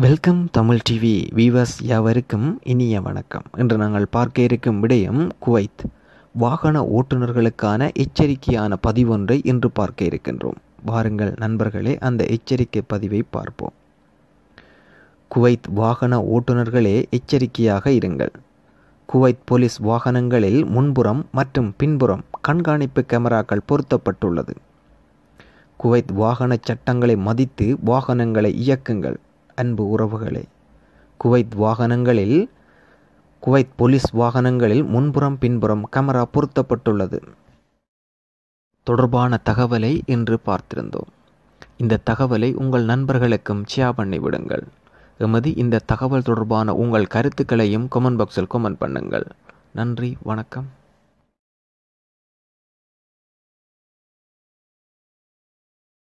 Welcome Tamil TV viewers யாவருக்கும் இனிய வணக்கம். இன்று நாங்கள் பார்க்க இருக்கும் விடயம் குவைத். வாகன ஓட்டுநர்களுக்கான எச்சரிக்கையான பதிவொன்றை இன்று பார்க்க இருக்கின்றோம். வாருங்கள் நண்பர்களே அந்த எச்சரிக்கை பதிவை பார்ப்போம். குவைத் வாகன ஓட்டுநர்களே எச்சரிக்கையாக இருங்கள். குவைத் போலீஸ் வாகனங்களில் முன்புறம் மற்றும் பின்புறம் கண்காணிப்பு கேமராக்கள் பொருத்தப்பட்டுள்ளது. குவைத் வாகன சட்டங்களை மதித்து வாகனங்களை இயக்குங்கள். அன்பு உறவுகளே. குவைத் வாகனங்களில் குவைத் போலீஸ் வாகனங்களில் முன்புறம் பின்புறம் கேமரா பொருத்தப்பட்டுள்ளது. தொடர்பான தகவலை இன்று பார்த்திருந்தோம். இந்த தகவலை உங்கள் நண்பர்களுக்கும் ஷேர் பண்ணிவிடுங்கள் எமது இந்த தகவல் தொடர்பான உங்கள் கருத்துக்களையும் கமெண்ட் பாக்ஸில் கமெண்ட் பண்ணுங்கள். நன்றி வணக்கம்.